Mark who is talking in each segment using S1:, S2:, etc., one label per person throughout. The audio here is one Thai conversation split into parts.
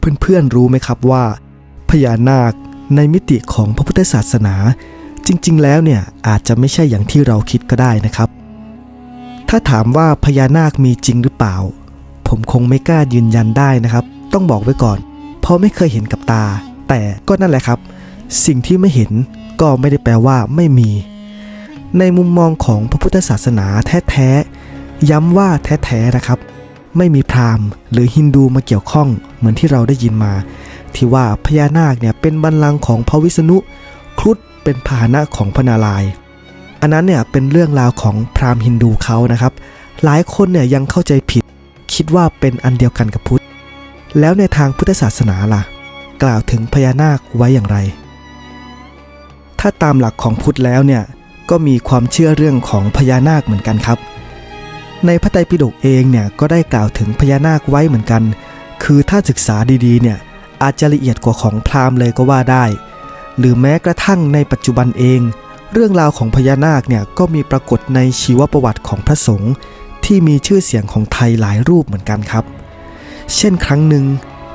S1: เพื่อนๆรู้ไหมครับว่า พญานาคในมิติของพระพุทธศาสนา จริงๆ แล้วเนี่ยอาจจะไม่ใช่อย่างที่เราคิดก็ได้นะครับ ถ้าถามว่าพญานาคมีจริงหรือเปล่า ผมคงไม่กล้ายืนยันได้นะครับ ต้องบอกไว้ก่อน เพราะไม่เคยเห็นกับตา แต่ก็นั่นแหละครับ สิ่งที่ไม่เห็นก็ไม่ได้แปลว่าไม่มี ในมุมมองของพระพุทธศาสนาแท้ๆย้ำว่าแท้ๆนะครับ ไม่มีพราหมณ์ หรือฮินดูมาเกี่ยวข้องเหมือนที่เราได้ยินมา ที่ว่าพญานาคเนี่ยเป็นบัลลังก์ของพระวิษณุครุฑเป็นพาหนะของพระนารายณ์อันนั้นเนี่ยเป็นเรื่องราวของพราหมณ์ฮินดูเขานะครับ หลายคนเนี่ยยังเข้าใจผิด คิดว่าเป็นอันเดียวกันกับพุทธ แล้วในทางพุทธศาสนาล่ะ กล่าวถึงพญานาคไว้อย่างไร ถ้าตามหลักของพุทธแล้วเนี่ยก็มีความเชื่อเรื่องของพญานาคเหมือนกันครับ ในพระไตรปิฎกเองเนี่ยก็ได้กล่าวถึงพญานาคไว้เหมือนกัน คือถ้าศึกษาดีๆเนี่ยอาจจะละเอียดกว่าของพราหมณ์เลยก็ว่าได้ หรือแม้กระทั่งในปัจจุบันเอง เรื่องราวของพญานาคเนี่ยก็มีปรากฏในชีวประวัติของพระสงฆ์ที่มีชื่อเสียงของไทยหลายรูปเหมือนกันครับ เช่นครั้งหนึ่ง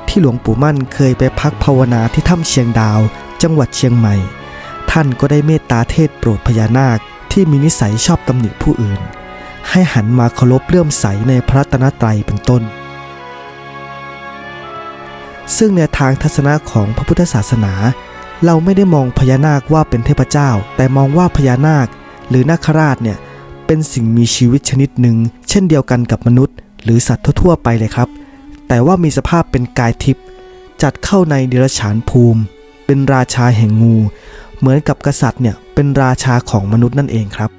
S1: ที่หลวงปู่มั่นเคยไปพักภาวนาที่ถ้ำเชียงดาว จังหวัดเชียงใหม่ ท่านก็ได้เมตตาเทศโปรดพญานาคที่มีนิสัยชอบตำหนิผู้อื่น ให้หันมาเคารพเลื่อมใสในพระตนตรัยเป็นต้น ซึ่งในทางทัศนะของพระพุทธศาสนา เราไม่ได้มองพญานาคว่าเป็นเทพเจ้า แต่มองว่าพญานาค หรือนาคราชเนี่ยเป็นสิ่งมีชีวิตชนิดหนึ่ง เช่นเดียวกันกับมนุษย์ หรือสัตว์ทั่วๆไปเลยครับ แต่ว่ามีสภาพเป็นกายทิพย์จัดเข้าในเดรัจฉานภูมิ เป็นราชาแห่งงู เหมือนกับกษัตริย์เนี่ยเป็นราชาของมนุษย์นั่นเองครับ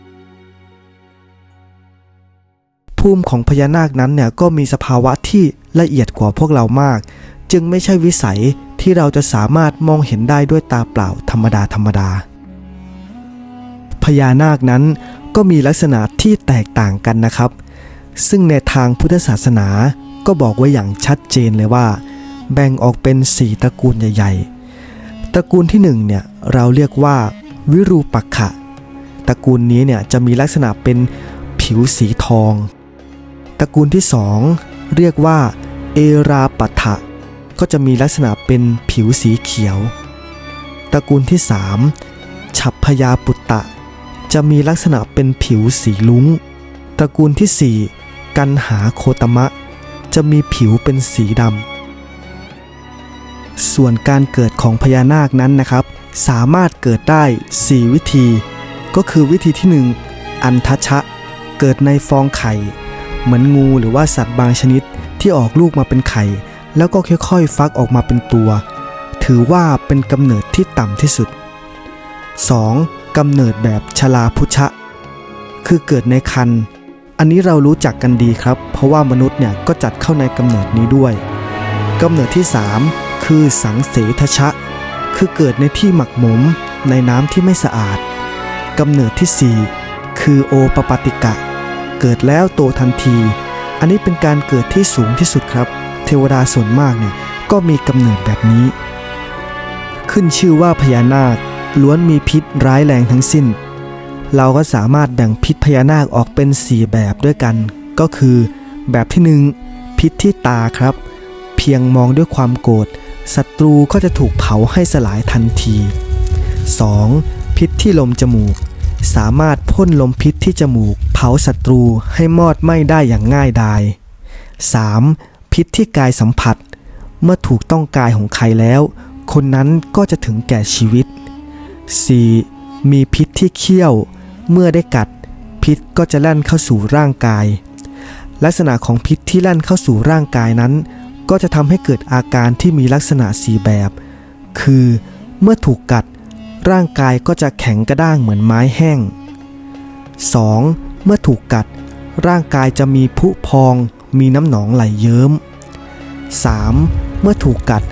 S1: ภูมิของพญานาคนั้นเนี่ยก็มีสภาวะที่ละเอียดกว่าพวกเรามาก จึงไม่ใช่วิสัยที่เราจะสามารถมองเห็นได้ด้วยตาเปล่าธรรมดาธรรมดา พญานาคนั้นก็มีลักษณะที่แตกต่างกันนะครับ ซึ่งในทางพุทธศาสนาก็บอกไว้อย่างชัดเจนเลยว่า แบ่งออกเป็น 4ตระกูลใหญ่ๆ ตระกูลที่1เนี่ยเราเรียกว่าวิรูปักขะ ตระกูลนี้เนี่ยจะมีลักษณะเป็นผิวสีทอง ตระกูลที่ 2 เรียกว่า เอราปัทะก็จะมีลักษณะเป็นผิวสีเขียว ตระกูลที่ 3 ฉับพยาปุตตะ จะมีลักษณะเป็นผิวสีลุ้ง ตระกูลที่ 4 กันหาโคตมะ จะมีผิวเป็นสีดำ ส่วนการเกิดของพญานาคนั้นนะครับ สามารถเกิดได้ 4 วิธี ก็คือวิธีที่ 1 อันทัชะ เกิดในฟองไข่ เหมือนงูหรือว่าสัตว์บางชนิดที่ออกลูกมาเป็นไข่ แล้วก็ค่อยๆ ฟักออกมาเป็นตัว ถือว่าเป็นกำเนิดที่ต่ำที่สุด 2. กำเนิดแบบชลาพุชะ คือเกิดในคัน อันนี้เรารู้จักกันดีครับ เพราะว่ามนุษย์เนี่ยก็จัดเข้าในกำเนิดนี้ด้วยกำเนิดที่ 3 คือสังเสทชะ คือเกิดในที่หมักหมมในน้ำที่ไม่สะอาดกำเนิดที่ 4 คือโอปปาติกะ เกิดแล้วโตทันที อันนี้เป็นการเกิดที่สูงที่สุดครับ เทวดาส่วนมากเนี่ยก็มีกำเนิดแบบนี้ ขึ้นชื่อว่าพญานาคล้วนมีพิษร้ายแรงทั้งสิ้น เราก็สามารถแบ่งพิษพญานาคออกเป็น 4 แบบด้วยกัน ก็คือ แบบที่ 1 พิษที่ตาครับ เพียงมองด้วยความโกรธศัตรูก็จะถูกเผาให้สลายทันที 2. พิษที่ลมจมูก สามารถพ่นลมพิษที่จมูก เผาศัตรูให้มอดไหม้ได้อย่างง่ายดาย 3. พิษที่กายสัมผัส เมื่อถูกต้องกายของใครแล้ว คนนั้นก็จะถึงแก่ชีวิต 4. มีพิษที่เคี้ยว เมื่อได้กัด พิษก็จะแล่นเข้าสู่ร่างกาย ลักษณะของพิษที่แล่นเข้าสู่ร่างกายนั้น ก็จะทำให้เกิดอาการที่มีลักษณะสีแบบ คือ เมื่อถูกกัด ร่างกายก็จะแข็งกระด้างเหมือนไม้แห้ง 2. เมื่อถูกกัด ร่างกายจะมีผุพอง มีน้ำหนองไหลเยิ้ม 3. เมื่อถูกกัด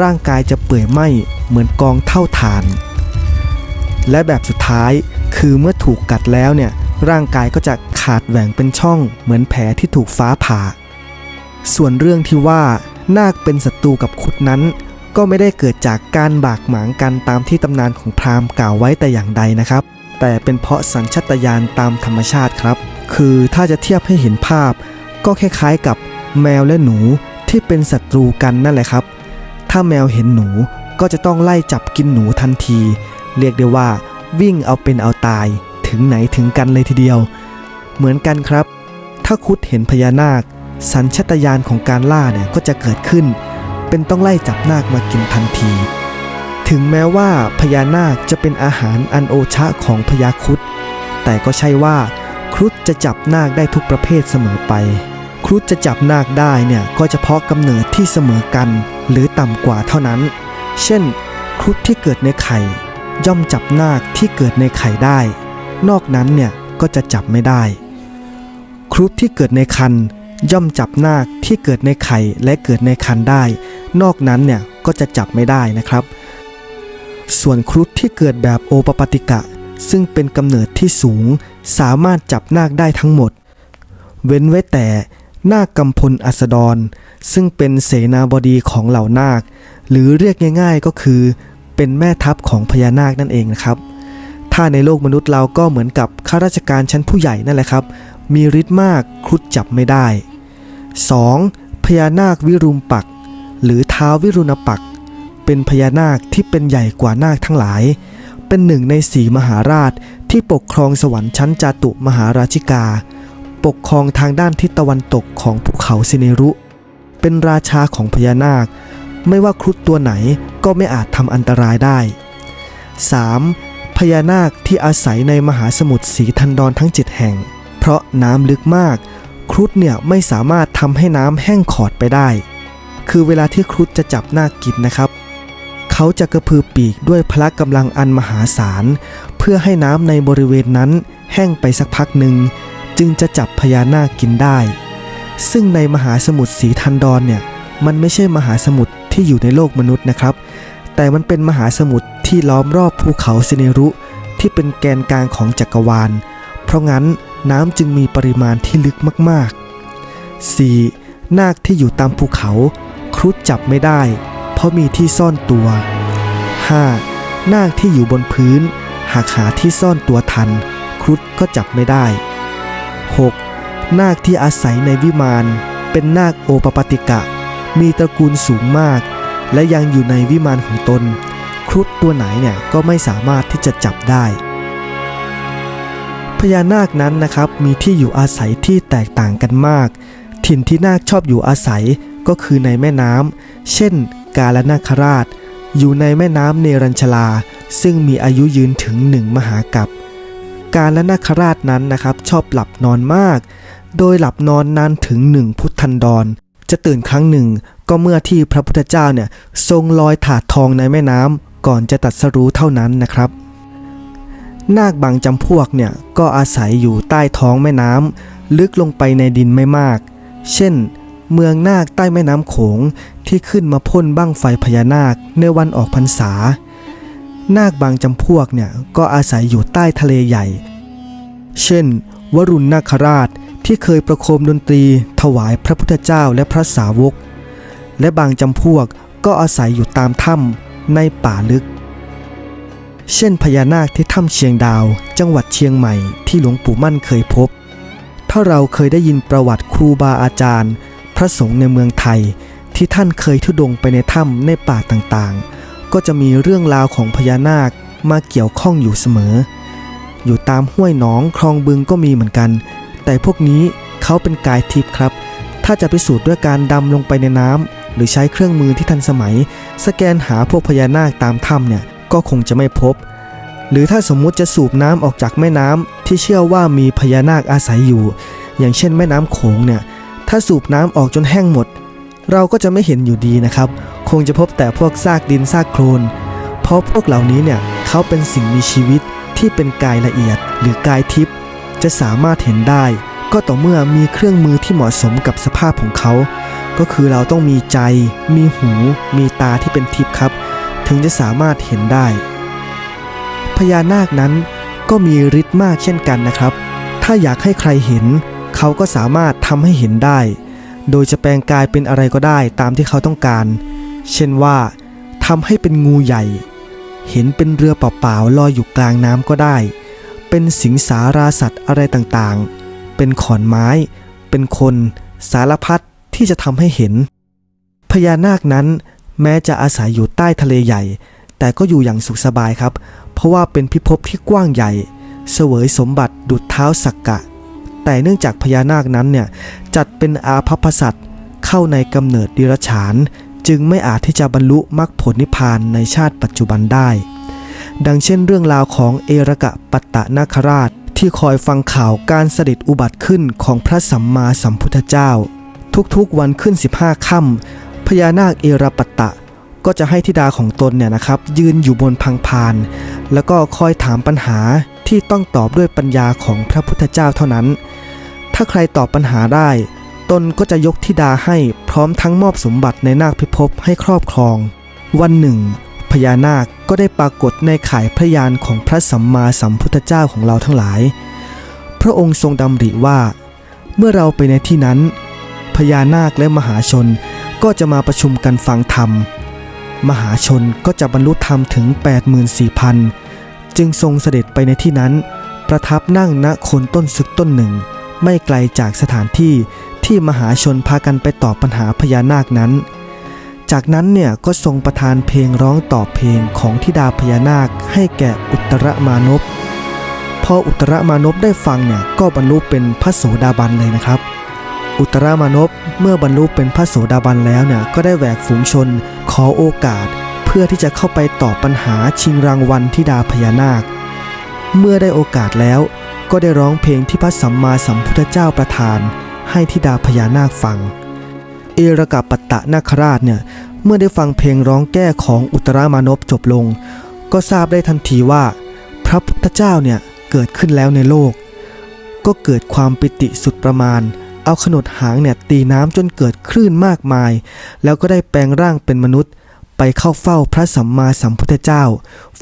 S1: ร่างกายจะเปื่อยไหม้เหมือนกองเท่าฐาน และแบบสุดท้ายคือเมื่อถูกกัดแล้วเนี่ยร่างกายก็จะขาดแหว่งเป็นช่องเหมือนแผลที่ถูกฟ้าผ่า ส่วนเรื่องที่ว่านาคเป็นศัตรูกับคุดนั้น ก็ไม่ได้เกิดจากการบากหมางกันตามที่ตำนานของพราหมณ์กล่าวไว้แต่อย่างใดนะครับ แต่เป็นเพราะสัญชตาตญาณตามธรรมชาติครับ คือถ้าจะเทียบให้เห็นภาพ ก็คล้ายๆกับแมวและหนูที่เป็นศัตรูกันนั่นแหละครับ ถ้าแมวเห็นหนูก็จะต้องไล่จับกินหนูทันที เรียกได้ว่า วิ่งเอาเป็นเอาตายถึงไหนถึงกันเลยทีเดียว เหมือนกันครับ ถ้าคุดเห็นพญานาค สัญชตาตญาณของการล่าเนี่ยก็จะเกิดขึ้น เป็นต้องไล่จับนาคมากินทันที ถึงแม้ว่าพญานาคจะเป็นอาหารอันโอชะของพญาครุดแต่ก็ใช่ว่าครุฑจะจับนาคได้ทุกประเภทเสมอไป ครุฑจะจับนาคได้เนี่ยก็เฉพาะกำเนิดที่เสมอกัน หรือต่ำกว่าเท่านั้น เช่น ครุฑที่เกิดในไข่ ย่อมจับนาคที่เกิดในไข่ได้ นอกนั้นเนี่ยก็จะจับไม่ได้ ครุฑที่เกิดในคันย่อมจับนาคที่เกิดในไข่และเกิดในคันได้ นอกนั้นเนี่ยก็จะจับไม่ได้นะครับ ส่วนครุฑที่เกิดแบบโอปปติกะ ซึ่งเป็นกำเนิดที่สูงสามารถจับนาคได้ทั้งหมด เว้นไว้แต่นาคกำพลอัสดร ซึ่งเป็นเสนาบดีของเหล่านาค หรือเรียกง่าย ๆก็คือ เป็นแม่ทัพของพญานาคนั่นเองนะครับ ถ้าในโลกมนุษย์เราก็เหมือนกับข้าราชการชั้นผู้ใหญ่นั่นแหละครับ มีฤทธิ์มากครุฑจับไม่ได้ 2. พญานาควิรุมปัก หรือท้าววิรุณปัก เป็นพญานาคที่เป็นใหญ่กว่านาคทั้งหลาย เป็นหนึ่งในสีมหาราชที่ปกครองสวรรค์ชั้นจาตุมหาราชิกา ปกครองทางด้านทิศตะวันตกของภูเขาสิเนรุ เป็นราชาของพญานาค ไม่ว่าครุฑตัวไหนก็ไม่อาจทำอันตรายได้ 3. พญานาคที่อาศัยในมหาสมุทรสีทันดรทั้ง 7 แห่ง เพราะน้ำลึกมาก ครุฑเนี่ยไม่สามารถทำให้น้ำแห้งขอดไปได้ คือเวลาที่ครุฑจะจับนาคกินนะครับ เขาจะกระพือปีกด้วยพละกำลังอันมหาศาล เพื่อให้น้ำในบริเวณนั้นแห้งไปสักพักหนึ่ง จึงจะจับพญานาคกินได้ ซึ่งในมหาสมุทรสีทันดรเนี่ยมันไม่ใช่มหาสมุทรที่อยู่ในโลกมนุษย์นะครับ แต่มันเป็นมหาสมุทรที่ล้อมรอบภูเขาเซเนรุ ที่เป็นแกนกลางของจักรวาล เพราะงั้นน้ำจึงมีปริมาณที่ลึกมาก ๆ 4. นาคที่อยู่ตามภูเขา ครุฑจับไม่ได้ เพราะมีที่ซ่อนตัว 5. นาคที่อยู่บนพื้น หากหาที่ซ่อนตัวทัน ครุฑก็จับไม่ได้ 6. นาคที่อาศัยในวิมาน เป็นนาคโอปปติกะ มีตระกูลสูงมาก และยังอยู่ในวิมานของตน ครุฑตัวไหนเนี่ยก็ไม่สามารถที่จะจับได้พญานาคนั้นนะครับมีที่อยู่อาศัยที่แตกต่างกันมาก ถิ่นที่นาคชอบอยู่อาศัย ก็คือในแม่น้ำเช่น กาลนาคราช อยู่ในแม่น้ำเนรัญชลา ซึ่งมีอายุยืนถึงหนึ่งมหากัปกาลนาคราชนั้นนะครับ ชอบหลับนอนมาก โดยหลับนอนนานถึงหนึ่งพุทธันดร จะตื่นครั้งหนึ่งก็เมื่อที่พระพุทธเจ้าเนี่ยทรงลอยถาดทองในแม่น้ำก่อนจะตัดสรู้เท่านั้นนะครับนาคบางจำพวกเนี่ยก็อาศัยอยู่ใต้ท้องแม่น้ำลึกลงไปในดินไม่มาก เช่น เมืองนาคใต้แม่น้ำโขงที่ขึ้นมาพ่นบั้งไฟพญานาคในวันออกพรรษา นาคบางจำพวกเนี่ยก็อาศัยอยู่ใต้ทะเลใหญ่ เช่น วรุณนาคราชที่เคยประโคมดนตรีถวายพระพุทธเจ้าและพระสาวก และบางจำพวกก็อาศัยอยู่ตามถ้ำในป่าลึก เช่นพญานาคที่ถ้ำเชียงดาว จังหวัดเชียงใหม่ที่หลวงปู่มั่นเคยพบ ถ้าเราเคยได้ยินประวัติครูบาอาจารย์ ระสงฆ์ในเมืองไทยที่ท่านเคยทุดงไปในถ้ำในป่าต่างๆ ก็จะมีเรื่องราวของพญานาคมาเกี่ยวข้องอยู่เสมอ อยู่ตามห้วยหนองคลองบึงก็มีเหมือนกัน แต่พวกนี้เขาเป็นกายทิพย์ครับ ถ้าจะพิสูจน์ด้วยการดำลงไปในน้ำหรือใช้เครื่องมือที่ทันสมัย สแกนหาพวกพญานาคตามถ้ำเนี่ยก็คงจะไม่พบ หรือถ้าสมมุติจะสูบน้ำออกจากแม่น้ำที่เชื่อว่ามีพญานาคอาศัยอยู่ อย่างเช่นแม่น้ำโขงเนี่ย ถ้าสูบน้ำออกจนแห้งหมด เราก็จะไม่เห็นอยู่ดีนะครับ คงจะพบแต่พวกซากดินซากโคลน เพราะพวกเหล่านี้เนี่ยเขาเป็นสิ่งมีชีวิตที่เป็นกายละเอียดหรือกายทิพย์จะสามารถเห็นได้ ก็ต่อเมื่อมีเครื่องมือที่เหมาะสมกับสภาพของเขา ก็คือเราต้องมีใจ มีหู มีตาที่เป็นทิพย์ครับ ถึงจะสามารถเห็นได้ พญานาคนั้นก็มีฤทธิ์มากเช่นกันนะครับ ถ้าอยากให้ใครเห็น เขาก็สามารถ ทำให้เห็นได้ โดยจะแปลงกายเป็นอะไรก็ได้ตามที่เขาต้องการ เช่นว่าทำให้เป็นงูใหญ่ เห็นเป็นเรือเปล่าๆลอยอยู่กลางน้ำก็ได้ เป็นสิงสาราสัตว์อะไรต่างๆ เป็นขอนไม้ เป็นคนสารพัดที่จะทำให้เห็น พญานาคนั้นแม้จะอาศัยอยู่ใต้ทะเลใหญ่ แต่ก็อยู่อย่างสุขสบายครับ เพราะว่าเป็นพิภพที่กว้างใหญ่ เสวยสมบัติดุจเท้าสักกะ แต่เนื่องจากพญานาคนั้นเนี่ยจัดเป็นอาภัพสัตว์เข้าในกำเนิดดิรฉาน จึงไม่อาจที่จะบรรลุมรรคผลนิพพานในชาติปัจจุบันได้ ดังเช่นเรื่องราวของเอรกะปัตตะนาคราชที่คอยฟังข่าวการเสด็จอุบัติขึ้นของพระสัมมาสัมพุทธเจ้า ทุกๆวันขึ้น 15ค่ำพญานาคเอรปัตตะก็จะให้ธิดาของตนเนี่ยนะครับ ยืนอยู่บนพังพาน แล้วก็คอยถามปัญหาที่ต้องตอบด้วยปัญญาของพระพุทธเจ้าเท่านั้น ถ้าใครตอบปัญหาได้ ตนก็จะยกธิดาให้พร้อมทั้งมอบสมบัติในนาคพิภพให้ครอบครอง วันหนึ่ง พญานาคก็ได้ปรากฏในข่ายพระยานของพระสัมมาสัมพุทธเจ้าของเราทั้งหลาย พระองค์ทรงดำริว่า เมื่อเราไปในที่นั้น พญานาคและมหาชนก็จะมาประชุมกันฟังธรรม มหาชนก็จะบรรลุธรรมถึง 84,000 จึงทรงเสด็จไปในที่นั้น ประทับนั่งณโคนต้นซึกต้นหนึ่ง ไม่ไกลจากสถานที่ที่มหาชนพากันไปตอบปัญหาพญานาคนั้น จากนั้นเนี่ยก็ทรงประทานเพลงร้องตอบเพลงของทิดาพญานาคให้แก่อุตรมานพพออุตรมานพได้ฟังเนี่ยก็บรรลุเป็นพระโสดาบันเลยนะครับ อุตรมานพเมื่อบรรลุเป็นพระโสดาบันแล้วเนี่ยก็ได้แหวกฝูงชนขอโอกาส เพื่อที่จะเข้าไปตอบปัญหาชิงรางวัลทิดาพญานาค เมื่อได้โอกาสแล้ว ก็ได้ร้องเพลงที่พระสัมมาสัมพุทธเจ้าประทาน ให้ทิดาพญานาคฟัง เอรกะปัตตะนาคราชเนี่ยเมื่อได้ฟังเพลงร้องแก้ของอุตรามานพจบลง ก็ทราบได้ทันทีว่า พระพุทธเจ้าเนี่ยเกิดขึ้นแล้วในโลก ก็เกิดความปิติสุดประมาณ เอาขนดหางเนี่ยตีน้ำจนเกิดคลื่นมากมาย แล้วก็ได้แปลงร่างเป็นมนุษย์ ไปเข้าเฝ้าพระสัมมาสัมพุทธเจ้า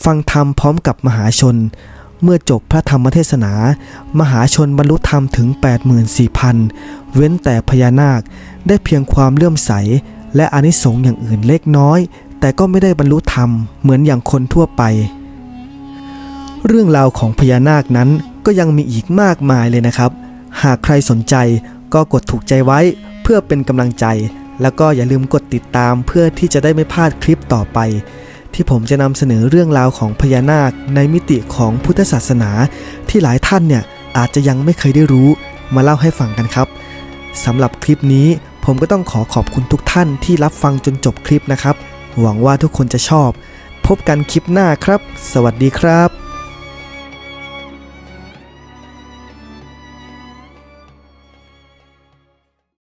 S1: ฟังธรรมพร้อมกับมหาชน เมื่อจบพระธรรมเทศนา มหาชนบรรลุธรรมถึง 84,000 เว้นแต่พญานาคได้เพียงความเลื่อมใส และอนิสงส์อย่างอื่นเล็กน้อย แต่ก็ไม่ได้บรรลุธรรมเหมือนอย่างคนทั่วไป เรื่องราวของพญานาคนั้นก็ยังมีอีกมากมายเลยนะครับ หากใครสนใจก็กดถูกใจไว้เพื่อเป็นกำลังใจ แล้วก็อย่าลืมกดติดตามเพื่อที่จะได้ไม่พลาดคลิปต่อไป ที่ผมจะนำเสนอเรื่องราวของพญานาคในมิติของพุทธศาสนา ที่หลายท่านเนี่ยอาจจะยังไม่เคยได้รู้มาเล่าให้ฟังกันครับสำหรับคลิปนี้ผมก็ต้องขอขอบคุณทุกท่านที่รับฟังจนจบคลิปนะครับ หวังว่าทุกคนจะชอบ พบกันคลิปหน้าครับ สวัสดีครับ